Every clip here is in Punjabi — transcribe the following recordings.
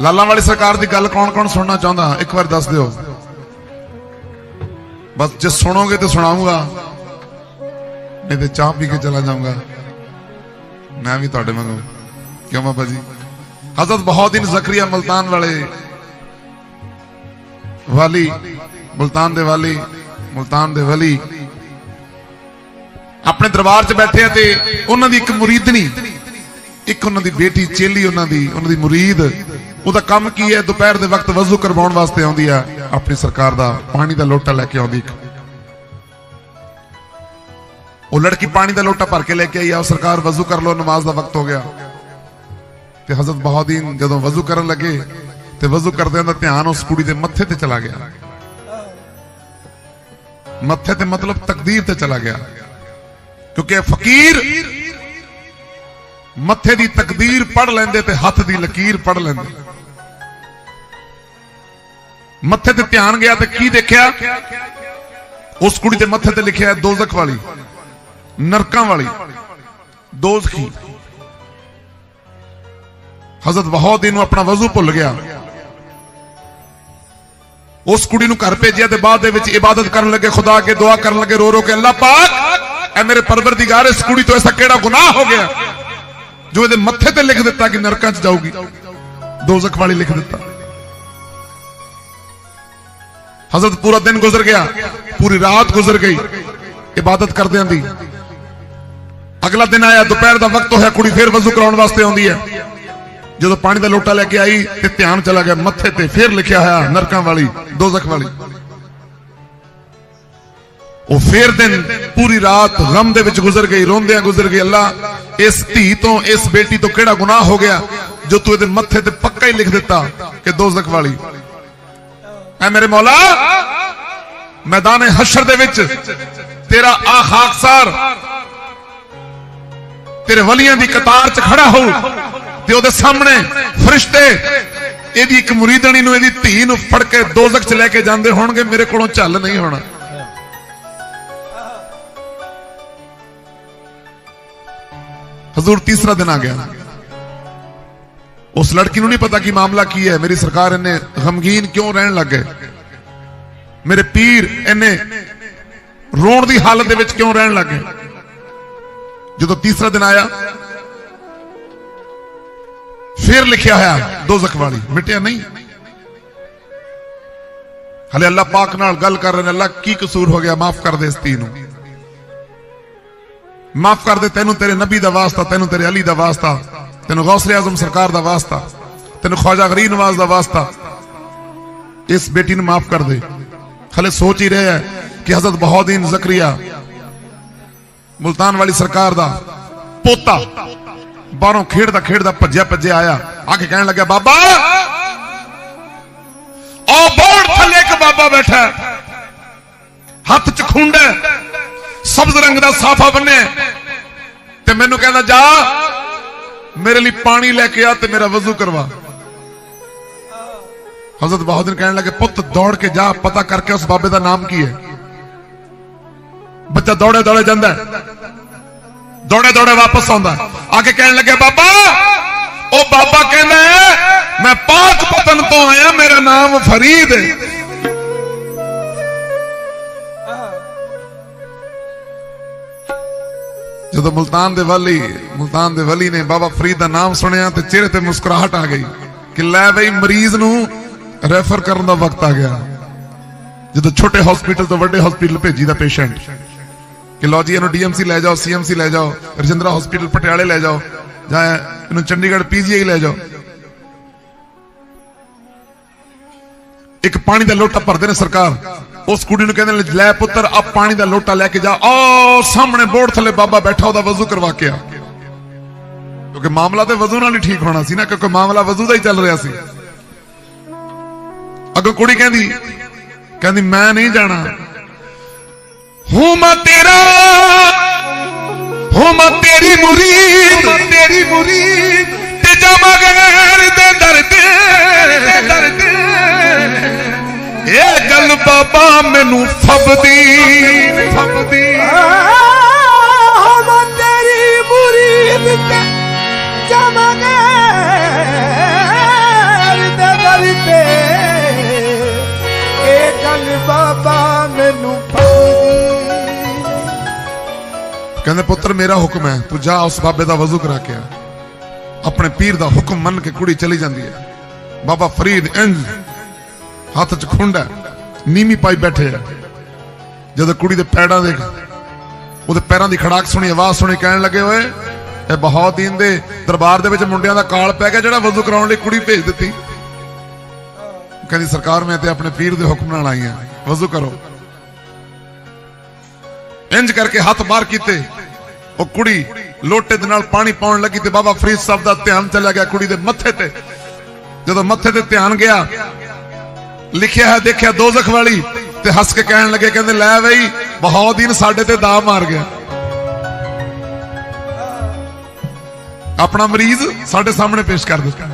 ਲਾਲਾਂ ਵਾਲੀ ਸਰਕਾਰ ਦੀ ਗੱਲ ਕੌਣ ਕੌਣ ਸੁਣਨਾ ਚਾਹੁੰਦਾ? ਇੱਕ ਵਾਰ ਦੱਸ ਦਿਓ। ਬਸ ਜੇ ਸੁਣੋਗੇ ਤੇ ਸੁਣਾਉਂਗਾ ਨਹੀਂ ਤੇ ਚਾਹ ਪੀ ਕੇ ਚਲਾ ਜਾਊਂਗਾ। ਮੈਂ ਵੀ ਤੁਹਾਡੇ ਵਾਂਗੂ ਕਿਉਂ ਬਾਬਾ ਜੀ? ਹਜ਼ਰਤ ਬਹੁਦੀਨ ਜ਼ਕਰੀਆ ਮਲਤਾਨ ਵਾਲੇ ਵਾਲੀ, ਮੁਲਤਾਨ ਦੇ ਵਾਲੀ, ਮੁਲਤਾਨ ਦੇ ਵਲੀ ਆਪਣੇ ਦਰਬਾਰ 'ਚ ਬੈਠੇ ਆ ਤੇ ਉਹਨਾਂ ਦੀ ਇੱਕ ਮੁਰੀਦਣੀ ਇੱਕ ਉਹਨਾਂ ਦੀ ਬੇਟੀ ਚੇਲੀ ਉਹਨਾਂ ਦੀ ਉਹਨਾਂ ਦੀ ਮੁਰੀਦ ਉਹਦਾ ਕੰਮ ਕੀ ਹੈ? ਦੁਪਹਿਰ ਦੇ ਵਕਤ ਵਜ਼ੂ ਕਰਵਾਉਣ ਵਾਸਤੇ ਆਉਂਦੀ ਆ। ਆਪਣੀ ਸਰਕਾਰ ਦਾ ਪਾਣੀ ਦਾ ਲੋਟਾ ਲੈ ਕੇ ਆਉਂਦੀ ਉਹ ਲੜਕੀ ਪਾਣੀ ਦਾ ਲੋਟਾ ਭਰ ਕੇ ਲੈ ਕੇ ਆਈ ਆ। ਉਹ ਸਰਕਾਰ ਵਜ਼ੂ ਕਰ ਲੋ ਨਮਾਜ਼ ਦਾ ਵਕਤ ਹੋ ਗਿਆ। ਤੇ ਹਜ਼ਰਤ ਬਹਾਦੀਨ ਜਦੋਂ ਵਜ਼ੂ ਕਰਨ ਲੱਗੇ, ਤੇ ਵਜ਼ੂ ਕਰਦਿਆਂ ਦਾ ਧਿਆਨ ਉਸ ਕੁੜੀ ਦੇ ਮੱਥੇ ਤੇ ਚਲਾ ਗਿਆ। ਮੱਥੇ ਤੇ ਮਤਲਬ ਤਕਦੀਰ ਤੇ ਚਲਾ ਗਿਆ। ਕਿਉਂਕਿ ਇਹ ਫਕੀਰ ਮੱਥੇ ਦੀ ਤਕਦੀਰ ਪੜ ਲੈਂਦੇ ਤੇ ਹੱਥ ਦੀ ਲਕੀਰ ਪੜ ਲੈਂਦੇ। ਮੱਥੇ ਤੇ ਧਿਆਨ ਗਿਆ ਤੇ ਕੀ ਦੇਖਿਆ? ਉਸ ਕੁੜੀ ਦੇ ਮੱਥੇ ਤੇ ਲਿਖਿਆ ਹੈ ਦੋਜ਼ਖ ਵਾਲੀ, ਨਰਕਾਂ ਵਾਲੀ, ਦੋਜ਼ਖੀ। ਹਜ਼ਰਤ ਵਹੌਦੀਨ ਨੂੰ ਆਪਣਾ ਵਜ਼ੂ ਭੁੱਲ ਗਿਆ। ਉਸ ਕੁੜੀ ਨੂੰ ਘਰ ਭੇਜਿਆ ਤੇ ਬਾਅਦ ਦੇ ਵਿੱਚ ਇਬਾਦਤ ਕਰਨ ਲੱਗੇ, ਖੁਦਾ ਅੱਗੇ ਦੁਆ ਕਰਨ ਲੱਗੇ ਰੋ ਰੋ ਕੇ ਅੱਲਾਹ ਪਾਕ, ਐ ਮੇਰੇ ਪਰਵਰਦੀਗਾਰ, ਇਸ ਕੁੜੀ ਤੋਂ ਐਸਾ ਕਿਹੜਾ ਗੁਨਾਹ ਹੋ ਗਿਆ? ਜੋ ਇਹਦੇ ਮੱਥੇ ਤੇ ਲਿਖ ਦਿੱਤਾ ਕਿ ਨਰਕਾਂ 'ਚ ਜਾਊਗੀ। ਦੋਜ਼ਖ ਵਾਲੀ ਲਿਖ ਦਿੱਤਾ। ਹਜ਼ਰਤ ਪੂਰਾ ਦਿਨ ਗੁਜ਼ਰ ਗਿਆ, ਪੂਰੀ ਰਾਤ ਗੁਜ਼ਰ ਗਈ, ਇਬਾਦਤ ਕਰਦਿਆਂ ਦੀ। ਅਗਲਾ ਦਿਨ ਆਇਆ, ਦੁਪਹਿਰ ਦਾ ਵਕਤ ਹੋਇਆ, ਕੁੜੀ ਫੇਰ ਵਜ਼ੂ ਕਰਾਉਣ ਵਾਸਤੇ ਆਉਂਦੀ ਹੈ। ਜਦੋਂ ਪਾਣੀ ਦਾ ਲੋਟਾ ਲੈ ਕੇ ਆਈ ਤੇ ਧਿਆਨ ਚਲਾ ਗਿਆ, ਮੱਥੇ ਤੇ ਫੇਰ ਲਿਖਿਆ ਹੋਇਆ, ਨਰਕਾਂ ਵਾਲੀ, ਦੋਜ਼ਖ ਵਾਲੀ। ਉਹ ਫੇਰ ਦਿਨ, ਪੂਰੀ ਰਾਤ ਗਮ ਦੇ ਵਿੱਚ ਗੁਜ਼ਰ ਗਈ, ਰੋਂਦਿਆਂ ਗੁਜ਼ਰ ਗਈ, ਅੱਲਾ, ਇਸ ਧੀ ਤੋਂ, ਇਸ ਬੇਟੀ ਤੋਂ ਕਿਹੜਾ ਗੁਨਾਹ ਹੋ ਗਿਆ, ਜੋ ਤੂੰ ਇਹਦੇ ਮੱਥੇ ਤੇ ਪੱਕਾ ਹੀ ਲਿਖ ਦਿੱਤਾ ਕਿ ਦੋਜ਼ਖ ਵਾਲੀ। ਐ ਮੇਰੇ ਮੌਲਾ। ਮੈਦਾਨ ਹਸ਼ਰ ਦੇ ਵਿੱਚ ਤੇਰਾ ਆ ਖਾਕਸਾਰ ਤੇਰੇ ਵਲੀਆਂ ਦੀ ਕਤਾਰ 'ਚ ਖੜਾ ਹੋਊ ਤੇ ਉਹਦੇ ਸਾਹਮਣੇ ਫਰਿਸ਼ਤੇ, ਇਹਦੀ ਇੱਕ ਮੁਰੀਦਣੀ ਨੂੰ, ਇਹਦੀ ਧੀ ਨੂੰ ਫੜ ਕੇ ਦੋਜ਼ਖ 'ਚ ਲੈ ਕੇ ਜਾਂਦੇ ਹੋਣਗੇ, ਮੇਰੇ ਕੋਲੋਂ ਚੱਲ ਨਹੀਂ ਹੋਣਾ। ਹਜ਼ੂਰ ਤੀਸਰਾ ਦਿਨ ਆ ਗਿਆ। ਉਸ ਲੜਕੀ ਨੂੰ ਨਹੀਂ ਪਤਾ ਕਿ ਮਾਮਲਾ ਕੀ ਹੈ ਮੇਰੀ ਸਰਕਾਰ ਇਹਨੇ ਗਮਗੀਨ ਕਿਉਂ ਰਹਿਣ ਲੱਗ ਗਏ ਮੇਰੇ ਪੀਰ ਇਹਨੇ ਰੋਣ ਦੀ ਹਾਲਤ ਦੇ ਵਿੱਚ ਕਿਉਂ ਰਹਿਣ ਲੱਗ ਗਏ ਜਦੋਂ ਤੀਸਰਾ ਦਿਨ ਆਇਆ ਫਿਰ ਲਿਖਿਆ ਹੋਇਆ ਦੋਜ਼ਖ ਵਾਲੀ ਮਿਟਿਆ ਨਹੀਂ ਹਲੇ ਅੱਲਾਹ ਪਾਕ ਨਾਲ ਗੱਲ ਕਰ ਰਹੇ ਨੇ ਅੱਲਾਹ ਕੀ ਕਸੂਰ ਹੋ ਗਿਆ ਮਾਫ ਕਰ ਦੇ ਇਸ ਧੀ ਨੂੰ ਮਾਫ ਕਰ ਦੇ ਤੈਨੂੰ ਤੇਰੇ ਨਬੀ ਦਾ ਵਾਸਤਾ ਤੈਨੂੰ ਤੇਰੇ ਅਲੀ ਦਾ ਵਾਸਤਾ ਤੈਨੂੰ ਗੌਸਲੇ ਆਜ਼ਮ ਸਰਕਾਰ ਦਾ ਵਾਸਤਾ, ਤੈਨੂੰ ਖਵਾਜਾ ਗਰੀਬ ਨਵਾਜ਼ ਦਾ ਵਾਸਤਾ, ਇਸ ਬੇਟੀ ਨੂੰ ਮਾਫ ਕਰ ਦੇ। ਹਲੇ ਸੋਚ ਹੀ ਰਿਹਾ ਹੈ ਕਿ ਹਜ਼ਰਤ ਬਹੁਦੀਨ ਜ਼ਕਰੀਆ ਮੁਲਤਾਨ ਵਾਲੀ ਸਰਕਾਰ ਦਾ ਪੋਤਾ ਬਾਹਰੋਂ ਖੇਡਦਾ ਖੇਡਦਾ ਭੱਜਿਆ ਭੱਜਿਆ ਆਇਆ। ਆ ਕੇ ਕਹਿਣ ਲੱਗਾ ਬਾਬਾ, ਉਹ ਬੋੜ ਥੱਲੇ ਇੱਕ ਬਾਬਾ ਬੈਠਾ ਹੱਥ 'ਚ ਖੁੰਡ ਹੈ, ਸਬਜ਼ ਰੰਗ ਦਾ ਸਾਫਾ ਬੰਨਿਆ ਤੇ ਮੈਨੂੰ ਕਹਿੰਦਾ, ਜਾ ਮੇਰੇ ਲਈ ਪਾਣੀ ਲੈ ਕੇ ਆ ਤੇ ਮੇਰਾ ਵਜ਼ੂ ਕਰਵਾ। ਹਜ਼ਰਤ ਬਹਾਦਰ ਕਹਿਣ ਲੱਗੇ ਪੁੱਤ ਦੌੜ ਕੇ ਜਾ ਪਤਾ ਕਰਕੇ ਉਸ ਬਾਬੇ ਦਾ ਨਾਮ ਕੀ ਹੈ? ਬੱਚਾ ਦੌੜੇ ਦੌੜੇ ਜਾਂਦਾ ਦੌੜੇ ਦੌੜੇ ਵਾਪਸ ਆਉਂਦਾ ਆ ਕੇ ਕਹਿਣ ਲੱਗੇ ਬਾਬਾ ਉਹ ਬਾਬਾ ਕਹਿੰਦਾ ਹੈ, ਮੈਂ ਪਾਕ ਪਤਨ ਤੋਂ ਆਇਆ ਮੇਰਾ ਨਾਮ ਫਰੀਦ ਹੈ। ਜਦੋਂ ਮੁਲਤਾਨ ਦੇ ਵਾਲੀ, ਮੁਲਤਾਨ ਦੇ ਵਲੀ ਨੇ ਬਾਬਾ ਫਰੀਦ ਦਾ ਨਾਮ ਸੁਣਿਆ ਤੇ ਚਿਹਰੇ ਤੇ ਮੁਸਕਰਾਹਟ ਆ ਗਈ ਕਿ ਲੈ ਬਈ ਮਰੀਜ਼ ਨੂੰ ਰੈਫਰ ਕਰਨ ਦਾ ਵਕਤ ਆ ਗਿਆ। ਜਦੋਂ ਛੋਟੇ ਹਸਪੀਟਲ ਤੋਂ ਵੱਡੇ ਹਸਪੀਟਲ ਭੇਜੀ ਦਾ ਪੇਸ਼ੈਂਟ ਕਿ ਲੋ ਜੀ, ਇਹਨੂੰ ਡੀਐਮਸੀ ਲੈ ਜਾਓ ਸੀਐਮਸੀ ਲੈ ਜਾਓ, ਰਜਿੰਦਰਾ ਹਸਪੀਟਲ ਪਟਿਆਲੇ ਲੈ ਜਾਓ, ਜਾਂ ਇਹਨੂੰ ਚੰਡੀਗੜ੍ਹ ਪੀਜੀਆਈ ਲੈ ਜਾਓ। ਇੱਕ ਪਾਣੀ ਦਾ ਲੋਟਾ ਭਰਦੇ ਨੇ ਸਰਕਾਰ। ਉਸ ਕੁੜੀ ਨੂੰ ਕਹਿੰਦੇ ਲੈ ਪੁੱਤਰ ਆ ਪਾਣੀ ਦਾ ਲੋਟਾ ਲੈ ਕੇ ਜਾ। ਉਹ ਸਾਹਮਣੇ ਬੋਰਡ ਥੱਲੇ ਬਾਬਾ ਬੈਠਾ ਉਹਦਾ ਵਜ਼ੂ ਕਰਵਾ ਕੇ ਆ। ਕਿਉਂਕਿ ਮਾਮਲਾ ਤੇ ਵਜ਼ੂ ਨਾਲ ਹੀ ਠੀਕ ਹੋਣਾ ਸੀ ਨਾ ਕਿਉਂਕਿ ਮਾਮਲਾ ਵਜ਼ੂ ਦਾ ਹੀ ਚੱਲ ਰਿਹਾ ਸੀ। ਅੱਗੋਂ ਕੁੜੀ ਕਹਿੰਦੀ ਕਹਿੰਦੀ ਮੈਂ ਨਹੀਂ ਜਾਣਾ। ਹੂੰ ਮੈਂ ਤੇਰਾ ਹੂੰ ਮੈਂ ਤੇਰੀ ਮੁਰੀਦ। ਤੇਰੀ ਮੁਰੀਦ। ਤੇ ਜਾਵਾਂ ਗੈਰ ਦੇ ਦਰ ਤੇ। ਦਰ ਤੇ। ਇਹ ਗੱਲ ਬਾਬਾ ਮੈਨੂੰ ਫਬਦੀ। ਫਬਦੀ। ਮੈਂ ਤੇਰੀ ਮੁਰੀਦ ਤੇ ਜਮਗਰ ਤੇ। ਇਹ ਗੱਲ ਬਾਬਾ ਮੈਨੂੰ ਫਬਦੀ। ਕਹਿੰਦੇ ਪੁੱਤਰ ਮੇਰਾ ਹੁਕਮ ਹੈ ਤੂੰ ਜਾ ਉਸ ਬਾਬੇ ਦਾ ਵਜ਼ੂ ਕਰਾ ਕੇ ਆ। ਆਪਣੇ ਪੀਰ ਦਾ ਹੁਕਮ ਮੰਨ ਕੇ ਕੁੜੀ ਚਲੀ ਜਾਂਦੀ ਹੈ। ਬਾਬਾ ਫਰੀਦ ਇੰਜ ਹੱਥ 'ਚ ਖੁੰਡ ਹੈ ਨੀਮੀ ਪਾਈ ਬੈਠੇ ਹੈ ਜਦੋਂ ਕੁੜੀ ਦੇ ਪੈੜਾਂ ਦੇ ਉਹਦੇ ਪੈਰਾਂ ਦੀ ਖੜਾਕ ਸੁਣੀ, ਆਵਾਜ਼ ਸੁਣੀ, ਕਹਿਣ ਲੱਗੇ, ਓਏ, ਇਹ ਬਹੁਤ ਦੇ ਦਰਬਾਰ ਦੇ ਵਿੱਚ ਮੁੰਡਿਆਂ ਦਾ ਕਾਲ ਪੈ ਗਿਆ ਜਿਹੜਾ ਵਜ਼ੂ ਕਰਾਉਣ ਲਈ ਕੁੜੀ ਭੇਜ ਦਿੱਤੀ। ਕਹਿੰਦੀ, ਸਰਕਾਰ, ਮੈਂ ਤੇ ਆਪਣੇ ਪੀਰ ਦੇ ਹੁਕਮ ਨਾਲ ਆਈ ਹਾਂ। ਵਜ਼ੂ ਕਰੋ। ਇੰਜ ਕਰਕੇ ਹੱਥ ਬਾਹਰ ਕੀਤੇ। ਉਹ ਕੁੜੀ ਲੋਟੇ ਦੇ ਨਾਲ ਪਾਣੀ ਪਾਉਣ ਲੱਗੀ ਤੇ ਬਾਬਾ ਫਰੀਦ ਸਾਹਿਬ ਦਾ ਧਿਆਨ ਚਲਾ ਗਿਆ ਕੁੜੀ ਦੇ ਮੱਥੇ ਤੇ। ਜਦੋਂ ਮੱਥੇ ਤੇ ਧਿਆਨ ਗਿਆ ਲਿਖਿਆ ਹੈ, ਦੇਖਿਆ ਦੋਜ਼ਖ ਵਾਲੀ ਤੇ ਹੱਸ ਕੇ ਕਹਿਣ ਲੱਗੇ, ਕਹਿੰਦੇ, ਲੈ ਬਈ, ਬਹੁਤ ਦਿਨ ਸਾਡੇ ਤੇ ਦਾ ਮਾਰ ਗਿਆ। ਆਪਣਾ ਮਰੀਜ਼ ਸਾਡੇ ਸਾਹਮਣੇ ਪੇਸ਼ ਕਰ ਦਿੱਤਾ।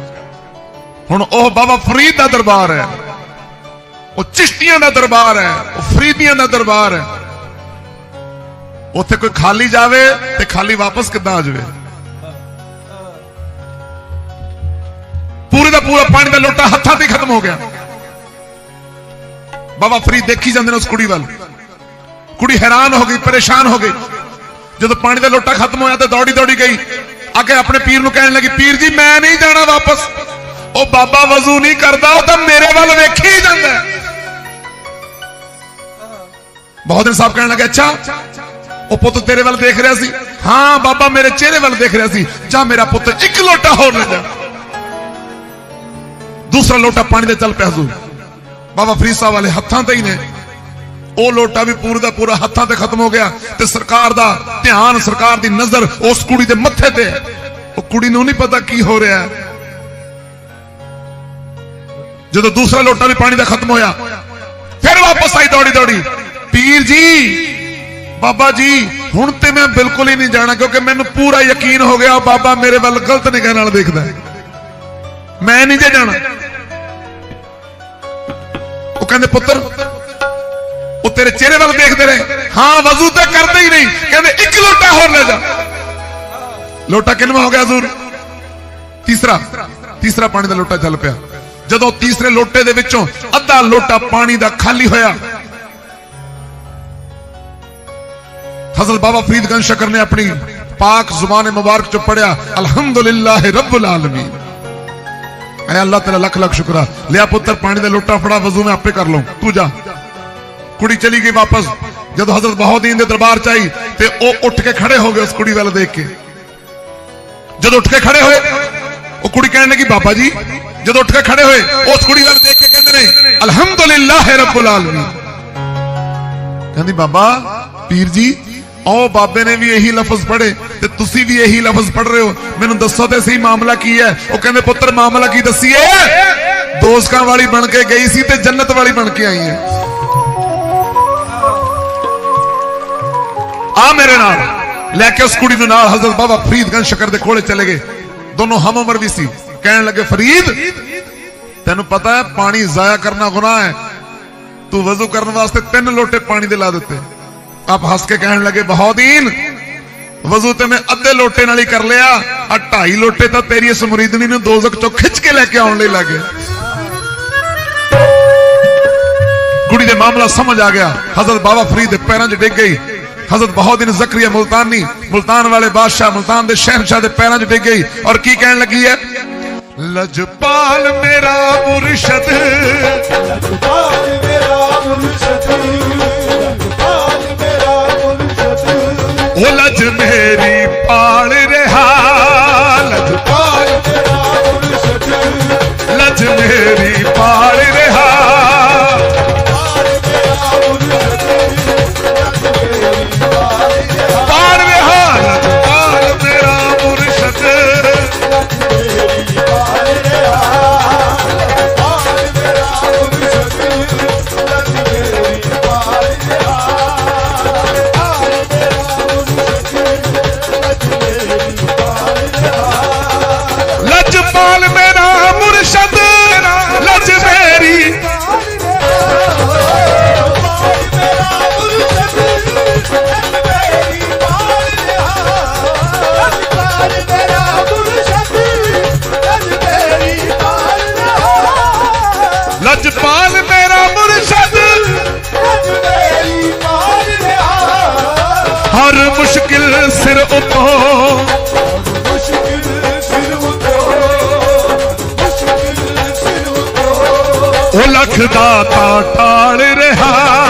ਹੁਣ ਉਹ ਬਾਬਾ ਫਰੀਦ ਦਾ ਦਰਬਾਰ ਹੈ। ਉਹ ਚਿਸ਼ਤੀਆਂ ਦਾ ਦਰਬਾਰ ਹੈ, ਉਹ ਫਰੀਦੀਆਂ ਦਾ ਦਰਬਾਰ ਹੈ। ਉੱਥੇ ਕੋਈ ਖਾਲੀ ਜਾਵੇ ਤੇ ਖਾਲੀ ਵਾਪਸ ਕਿੱਦਾਂ ਆ ਜਾਵੇ? ਪੂਰੇ ਦਾ ਪੂਰਾ ਪਾਣੀ ਦਾ ਲੋਟਾ ਹੱਥਾਂ ਤੇ ਖਤਮ ਹੋ ਗਿਆ। ਬਾਬਾ ਫਰੀਦ ਦੇਖੀ ਜਾਂਦੇ ਨੇ ਉਸ ਕੁੜੀ ਵੱਲ। ਕੁੜੀ ਹੈਰਾਨ ਹੋ ਗਈ, ਪਰੇਸ਼ਾਨ ਹੋ ਗਈ। ਜਦੋਂ ਪਾਣੀ ਦਾ ਲੋਟਾ ਖਤਮ ਹੋਇਆ ਤੇ ਦੌੜੀ ਦੌੜੀ ਗਈ। ਅੱਗੇ ਆਪਣੇ ਪੀਰ ਨੂੰ ਕਹਿਣ ਲੱਗੀ, ਪੀਰ ਜੀ, ਮੈਂ ਨਹੀਂ ਜਾਣਾ ਵਾਪਸ। ਉਹ ਬਾਬਾ ਵਜ਼ੂ ਨਹੀਂ ਕਰਦਾ, ਉਹ ਤਾਂ ਮੇਰੇ ਵੱਲ ਵੇਖੀ ਜਾਂਦਾ। ਬਹੁਤ ਦਿਨ ਸਾਹਿਬ ਕਹਿਣ ਲੱਗੇ, ਅੱਛਾ, ਉਹ ਪੁੱਤ ਤੇਰੇ ਵੱਲ ਦੇਖ ਰਿਹਾ ਸੀ? ਹਾਂ, ਬਾਬਾ ਮੇਰੇ ਚਿਹਰੇ ਵੱਲ ਦੇਖ ਰਿਹਾ ਸੀ। ਜਾ ਮੇਰਾ ਪੁੱਤ ਇੱਕ ਲੋਟਾ ਹੋਰ ਲੈ ਜਾ। ਦੂਸਰਾ ਲੋਟਾ ਪਾਣੀ ਦੇ ਚੱਲ ਪਿਆ ਹਜ਼ੂਰ। ਬਾਬਾ ਫਰੀਦ ਸਾਹਿਬ ਵਾਲੇ ਹੱਥਾਂ ਤੇ ਹੀ ਨੇ। ਉਹ ਲੋਟਾ ਵੀ ਪੂਰਾ ਦਾ ਪੂਰਾ ਹੱਥਾਂ ਤੇ ਖਤਮ ਹੋ ਗਿਆ ਤੇ ਸਰਕਾਰ ਦਾ ਧਿਆਨ ਸਰਕਾਰ ਦੀ ਨਜ਼ਰ ਉਸ ਕੁੜੀ ਦੇ ਮੱਥੇ ਤੇ ਹੈ। ਉਹ ਕੁੜੀ ਨੂੰ ਨਹੀਂ ਪਤਾ ਕੀ ਹੋ ਰਿਹਾ ਜਦੋਂ ਦੂਸਰਾ ਲੋਟਾ ਵੀ ਪਾਣੀ ਦਾ ਖਤਮ ਹੋਇਆ, ਫਿਰ ਵਾਪਸ ਆਈ ਦੌੜੀ ਦੌੜੀ। ਪੀਰ ਜੀ, ਬਾਬਾ ਜੀ, ਹੁਣ ਤੇ ਮੈਂ ਬਿਲਕੁਲ ਹੀ ਨਹੀਂ ਜਾਣਾ ਕਿਉਂਕਿ ਮੈਨੂੰ ਪੂਰਾ ਯਕੀਨ ਹੋ ਗਿਆ ਉਹ ਬਾਬਾ ਮੇਰੇ ਵੱਲ ਗਲਤ ਨਿਗਾਹ ਨਾਲ ਦੇਖਦਾ ਮੈਂ ਨਹੀਂ ਜੇ ਜਾਣਾ। ਲੋਕਾਂ ਦੇ ਪੁੱਤਰ, ਉਹ ਤੇਰੇ ਚਿਹਰੇ ਵੱਲ ਦੇਖਦੇ ਰਹੇ। ਹਾਂ, ਵਜ਼ੂ ਤਾਂ ਕਰਦੇ ਹੀ ਨਹੀਂ। ਕਹਿੰਦੇ, ਇੱਕ ਲੋਟਾ ਹੋਰ ਲੈ ਜਾ। ਲੋਟਾ ਕਿੰਨਾ ਹੋ ਗਿਆ ਹਜ਼ੂਰ? ਤੀਸਰਾ। ਤੀਸਰਾ ਪਾਣੀ ਦਾ ਲੋਟਾ ਚੱਲ ਪਿਆ। ਜਦੋਂ ਤੀਸਰੇ ਲੋਟੇ ਦੇ ਵਿੱਚੋਂ ਅੱਧਾ ਲੋਟਾ ਪਾਣੀ ਦਾ ਖਾਲੀ ਹੋਇਆ, ਫਜ਼ਲ ਬਾਬਾ ਫਰੀਦ ਗੰਜ ਨੇ ਆਪਣੀ ਪਾਕ ਜ਼ੁਬਾਨ ਮੁਬਾਰਕ ਚ ਪੜਿਆ ਅਲਹਮਦੁਲਿਲਾਹ ਰੱਬੁਲ ਆਲਮੀਨ। ਅਰੇ ਅੱਲਾਹ ਤੇਰਾ ਲੱਖ ਲੱਖ ਸ਼ੁਕਰਾ ਲਿਆ ਪੁੱਤਰ ਪਾਣੀ ਦਾ ਲੋਟਾ ਫੜਾ ਵਜ਼ੂ ਮੈਂ ਆਪੇ ਕਰ ਲਵਾਂ ਤੂੰ ਜਾ ਕੁੜੀ ਚਲੀ ਗਈ ਵਾਪਸ ਜਦੋਂ ਹਜ਼ਰਤ ਬਹਾਉਦੀਨ ਦੇ ਦਰਬਾਰ ਚ ਆਈ ਤੇ ਉਹ ਉੱਠ ਕੇ ਖੜੇ ਹੋ ਗਏ ਉਸ ਕੁੜੀ ਵੱਲ ਦੇਖ ਕੇ ਜਦੋਂ ਉੱਠ ਕੇ ਖੜੇ ਹੋਏ ਉਹ ਕੁੜੀ ਕਹਿਣ ਲੱਗੀ ਬਾਬਾ ਜੀ ਜਦੋਂ ਉੱਠ ਕੇ ਖੜੇ ਹੋਏ ਉਸ ਕੁੜੀ ਵੱਲ ਦੇਖ ਕੇ ਕਹਿੰਦੇ ਨੇ ਅਲਹਮਦੁਲਿਲਾਹ ਰੱਬੁਲ ਆਲਮੀਨ ਕਹਿੰਦੀ ਬਾਬਾ ਪੀਰ ਜੀ ਉਹ ਬਾਬੇ ਨੇ ਵੀ ਇਹੀ ਲਫ਼ਜ਼ ਪੜ੍ਹੇ ਤੇ ਤੁਸੀਂ ਵੀ ਇਹੀ ਲਫ਼ਜ਼ ਪੜ੍ਹ ਰਹੇ ਹੋ ਮੈਨੂੰ ਦੱਸੋ ਤੇ ਸਹੀ ਮਾਮਲਾ ਕੀ ਹੈ? ਉਹ ਕਹਿੰਦੇ, ਪੁੱਤਰ, ਮਾਮਲਾ ਕੀ ਦੱਸੀਏ? ਦੋਸਤਾਂ ਵਾਲੀ ਬਣ ਕੇ ਗਈ ਸੀ ਤੇ ਜੰਨਤ ਵਾਲੀ ਬਣ ਕੇ ਆਈ ਹੈ। ਆ ਮੇਰੇ ਨਾਲ। ਲੈ ਕੇ ਉਸ ਕੁੜੀ ਨੂੰ ਨਾਲ ਹਜ਼ਰਤ ਬਾਬਾ ਫਰੀਦਗੰਜ ਸ਼ਕਰ ਦੇ ਕੋਲੇ ਚਲੇ ਗਏ। ਦੋਨੋਂ ਹਮ ਉਮਰ ਵੀ ਸੀ। ਕਹਿਣ ਲੱਗੇ, ਫਰੀਦ, ਤੈਨੂੰ ਪਤਾ ਹੈ, ਪਾਣੀ ਜ਼ਾਇਆ ਕਰਨਾ ਗੁਨਾਹ ਹੈ। ਤੂੰ ਵਜ਼ੂ ਕਰਨ ਵਾਸਤੇ ਤਿੰਨ ਲੋਟੇ ਪਾਣੀ ਦੇ ਲਾ ਦਿੱਤੇ। ਆਪ ਹੱਸ ਕੇ ਕਹਿਣ ਲੱਗੇ ਬਹੁਦੀਨ ਵਜ਼ੂ ਤੇ ਮੈਂ ਅੱਧੇ ਲੋਟੇ ਨਾਲ ਹੀ ਕਰ ਲਿਆ। ਆ ਢਾਈ ਲੋਟੇ ਤਾਂ ਤੇਰੀ ਇਸ ਮੁਰੀਦਨੀ ਨੂੰ ਦੋਜ਼ਖ ਚੋਂ ਖਿੱਚ ਕੇ ਲੈ ਕੇ ਆਉਣ ਲਈ ਲੱਗੇ ਕੁੜੀ ਦੇ ਮਾਮਲਾ ਸਮਝ ਆ ਗਿਆ। ਹਜ਼ਰਤ ਬਾਬਾ ਫਰੀਦ ਦੇ ਪੈਰਾਂ 'ਚ ਡਿੱਗ ਗਈ। ਹਜ਼ਰਤ ਬਹੁਦੀਨ ਜ਼ਕਰੀਆ ਮੁਲਤਾਨੀ, ਮੁਲਤਾਨ ਵਾਲੇ ਬਾਦਸ਼ਾਹ ਮੁਲਤਾਨ ਦੇ ਸ਼ਹਿਨशाह ਦੇ ਪੈਰਾਂ 'ਚ ਡਿੱਗ ਗਈ। ਔਰ ਕੀ ਕਹਿਣ ਲੱਗੀ ਹੈ? ਲਜਪਾਲ ਮੇਰਾ ਮੁਰਸ਼ਦ। ਲਖਪਾਲ ਮੇਰਾ ਮੁਰਸ਼ਦ। ਮੇਰੀ ਪਾਲ ਸਿਰ ਉਤੋਂ। ਉਹ ਲੱਖ ਦਾ ਤਾਂ ਟਾਲ ਰਿਹਾ।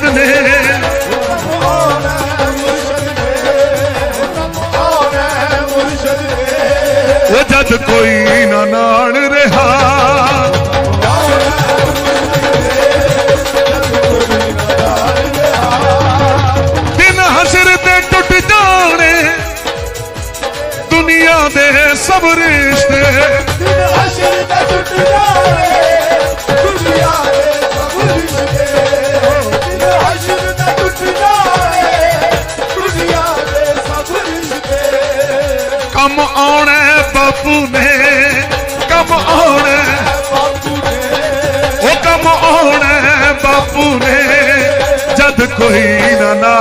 ਮੁਰਸ਼ਦ ਨੇ। ਉਹ ਜਦ ਕੋਈ ਨਾ ਨਾਲ ਰਹਾ। ਦਿਨ ਹਸਰ ਤੇ ਟੁੱਟ ਜਾਣੇ। ਦੁਨੀਆ ਦੇ ਸਭ ਰਿਸ਼ਤੇ। ਦਿਨ ਹਸਰ ਤੇ ਟੁੱਟ ਜਾਣੇ। ਦੁਨੀਆ ਕੰਮ ਆਉਣਾ ਬਾਪੂ ਨੇ, ਕੰਮ ਆਉਣਾ ਉਹ ਕੰਮ ਆਉਣਾ ਬਾਪੂ ਨੇ, ਜਦ ਕੋਈ ਨਾ ਨਾ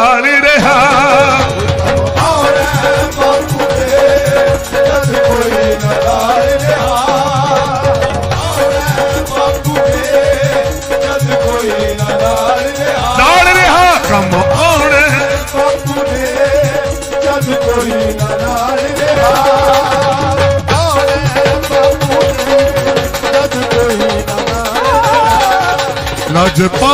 de pau.